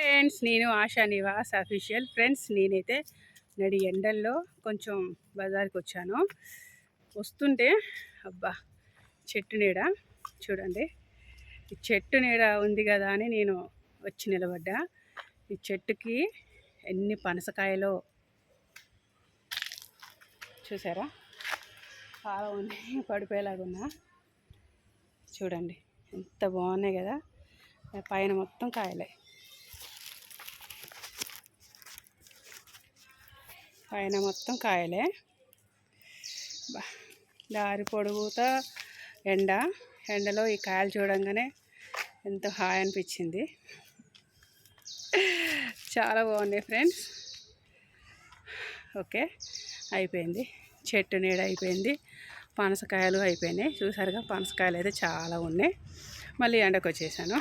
Friends నేను ASHA Nivas official friends. నేనైతే నడి ఎండల్లో కొంచెం బజార్కి వచ్చాను. వస్తుంటే అబ్బా చెట్టు నీడ. చూడండి ఈ చెట్టు నీడ ఉంది కదా అని నేను వచ్చి నిలబడ్డా. ఈ చెట్టుకి ఎన్ని పనసకాయలో చూసారా? చాలా ఉన్నాయి పడిపోయేలాగా ఉన్నా. చూడండి ఎంత బాగున్నాయి కదా. పైన మొత్తం కాయలే. పైన మొత్తం కాయలే. దారి పొడుగుతా ఎండ. ఎండలో ఈ కాయలు చూడంగానే ఎంతో హాయ్ అనిపించింది. చాలా బాగున్నాయి ఫ్రెండ్స్. ఓకే అయిపోయింది. చెట్టు నీడ అయిపోయింది. పనసకాయలు అయిపోయినాయి. చూసారుగా పనసకాయలు అయితే చాలా ఉన్నాయి. మళ్ళీ ఎండకు వచ్చేసాను.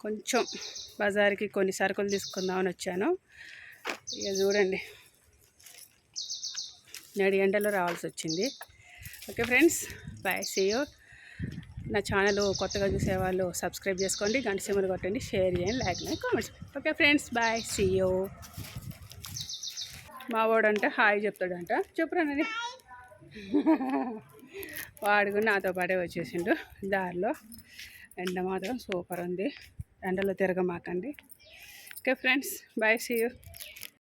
కొంచెం బజార్కి కొన్ని సరుకులు తీసుకుందామని వచ్చాను. ఇక చూడండి. నడి ఎండలో రావాల్సి వచ్చింది okay friends bye see you నా ఛానల్ కొత్తగా చూసేవాళ్ళు సబ్స్క్రైబ్ చేసుకోండి గంట సిమ్మలు కొట్టండి షేర్ చేయండి లైక్ చేయండి comments okay friends bye see you మా వాడంటే హాయ్ చెప్తాడంట. చెప్పురానని వాడు కూడా నాతో పాటే వచ్చేసిండు దారిలో. ఎండ మాత్రం సూపర్ ఉంది. ఎండలో తిరగమాకండి. Okay friends bye see you.